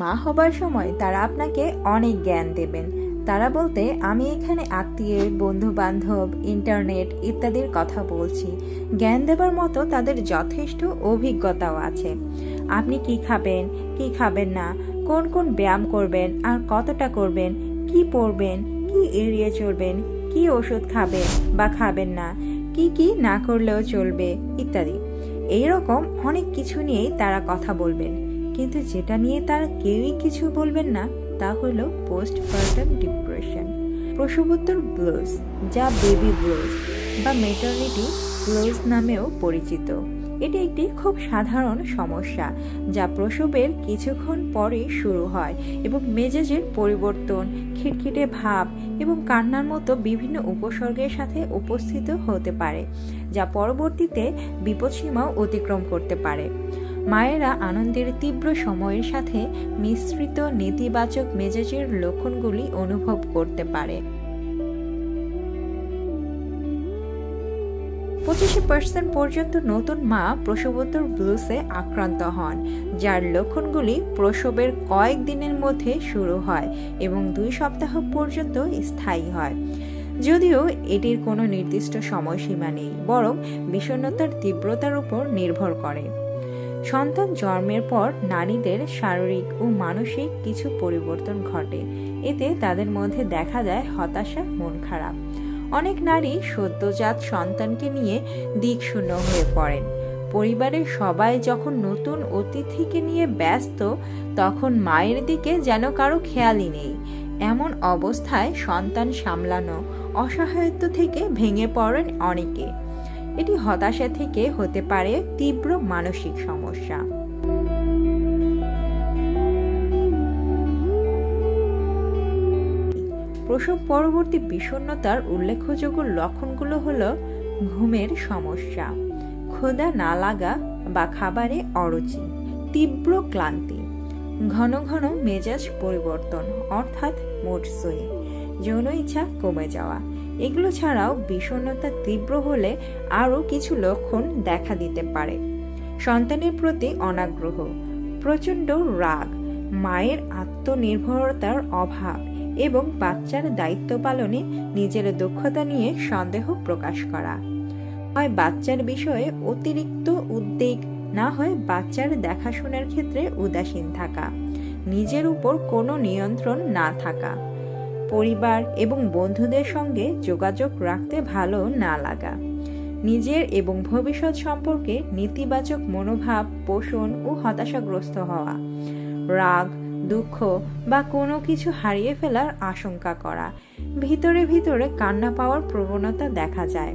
মা হবার সময় তারা আপনাকে অনেক জ্ঞান দেবেন। তারা বলতে, আমি এখানে আত্মীয় বন্ধু বান্ধব ইন্টারনেট ইত্যাদির কথা বলছি। জ্ঞান দেবার মতো তাদের যথেষ্ট অভিজ্ঞতাও আছে। আপনি কি খাবেন কি খাবেন না, কোন কোন ব্যায়াম করবেন আর কতটা করবেন, কি পড়বেন কি এড়িয়ে চলবেন, কি ওষুধ খাবেন বা খাবেন না, কি কি না করলেও চলবে ইত্যাদি। এইরকম অনেক কিছু নিয়েই তারা কথা বলবেন। কিন্তু যেটা নিয়ে তারা কেউই কিছু বলবেন না, তা হলো পোস্ট পার্টাম ডিপ্রেশন প্রসবোত্তর ব্লুজ, যা বেবি ব্লুজ বা মেটার্নিটি ব্লুজ নামেও পরিচিত। এটি একটি খুব সাধারণ সমস্যা, যা প্রসবের কিছুক্ষণ পরে শুরু হয় এবং মেজাজের পরিবর্তন, খিটখিটে ভাব এবং কান্নার মতো বিভিন্ন উপসর্গের সাথে উপস্থিত হতে পারে, যা পরবর্তীতে বিপদসীমাও অতিক্রম করতে পারে। মায়েরা আনন্দের তীব্র সময়ের সাথে মিশ্রিত নেতিবাচক মেজাজের লক্ষণগুলি অনুভব করতে পারে। পঁচিশে পার্সেন্ট পর্যন্ত নতুন মা প্রসবোত্তর ব্লুসে আক্রান্ত হন, যার লক্ষণগুলি প্রসবের কয়েক দিনের মধ্যে শুরু হয় এবং দুই সপ্তাহ পর্যন্ত স্থায়ী হয়। যদিও এটির কোনো নির্দিষ্ট সময়সীমা নেই, বরং বিষণ্ণতার তীব্রতার উপর নির্ভর করে। সন্তান জন্মের পর নারীদের শারীরিক ও মানসিক কিছু পরিবর্তন ঘটে। এতে তাদের মধ্যে দেখা যায় হতাশা, মন খারাপ। অনেক নারী সদ্যজাত সন্তানকে নিয়ে দিক শূন্য হয়ে পড়েন। পরিবারের সবাই যখন নতুন অতিথিকে নিয়ে ব্যস্ত, তখন মায়ের দিকে যেন কারও খেয়ালই নেই। এমন অবস্থায় সন্তান সামলানো অসহায়ত্ব থেকে ভেঙে পড়েন অনেকে। এটি হতাশা থেকে হতে পারে তীব্র মানসিক সমস্যা। প্রসব পরবর্তী বিষণ্ণতার উল্লেখযোগ্য লক্ষণগুলো হলো ঘুমের সমস্যা, ক্ষুধা না লাগা বা খাবারে অরুচি, তীব্র ক্লান্তি, ঘন ঘন মেজাজ পরিবর্তন অর্থাৎ মোট সুইং যৌন ইচ্ছা কমে যাওয়া এগুলো ছাড়াও বিষণ্ণতা তীব্র হলে আরও কিছু লক্ষণ দেখা দিতে পারে। সন্তানের প্রতি অনাগ্রহ, প্রচণ্ড রাগ, মায়ের আত্মনির্ভরতার অভাব এবং বাচ্চার দায়িত্ব পালনে নিজের দক্ষতা নিয়ে সন্দেহ প্রকাশ করা। হয় বাচ্চার বিষয়ে অতিরিক্ত উদ্বেগ, না হয় বাচ্চার দেখাশোনার ক্ষেত্রে উদাসীন থাকা, নিজের উপর কোনো নিয়ন্ত্রণ না থাকা। পরিবার এবং বন্ধুদের সঙ্গে যোগাযোগ রাখতে ভালো না লাগা। নিজের এবং ভবিষ্যৎ সম্পর্কে নেতিবাচক মনোভাব, পোষণ ও হতাশাগ্রস্ত হওয়া। রাগ, দুঃখ বা কোনো কিছু হারিয়ে ফেলার আশঙ্কা করা। ভিতরে ভিতরে কান্না পাওয়ার প্রবণতা দেখা যায়।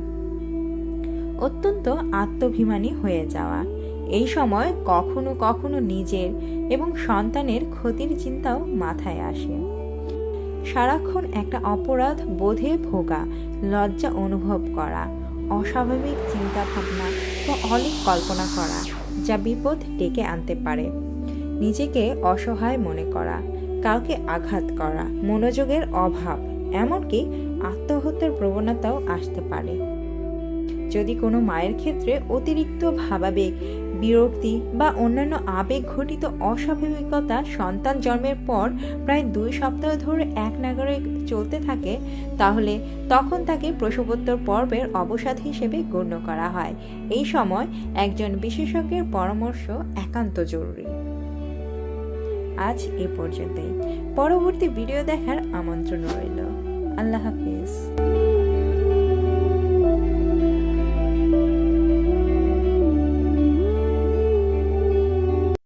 অত্যন্ত আত্মভিমানী হয়ে যাওয়া। এই সময় কখনো কখনো নিজের এবং সন্তানের ক্ষতির চিন্তাও মাথায় আসে। সারাক্ষণ একটা অপরাধ বোধে ভোগা, লজ্জা অনুভব করা, অস্বাভাবিক চিন্তা ভাবনা বা অলিক কল্পনা করা যা বিপদ ডেকে আনতে পারে। নিজেকে অসহায় মনে করা, কাউকে আঘাত করা, মনোযোগের অভাব, এমনকি আত্মহত্যার প্রবণতাও আসতে পারে। যদি কোনো মায়ের ক্ষেত্রে অতিরিক্ত ভাবাবেগ বিরক্তি বা অন্যান্য আবেগ ঘটিত অস্বাভাবিকতা সন্তান জন্মের পর প্রায় দুই সপ্তাহ ধরে এক নাগরে চলতে থাকে, তাহলে তখন তাকে প্রসবোত্তর পর্বের অবসাদ হিসেবে গণ্য করা হয়। এই সময় একজন বিশেষজ্ঞের পরামর্শ একান্ত জরুরি। আজ এ পর্যন্তই। পরবর্তী ভিডিও দেখার আমন্ত্রণ রইল। আল্লাহ হাফিজ।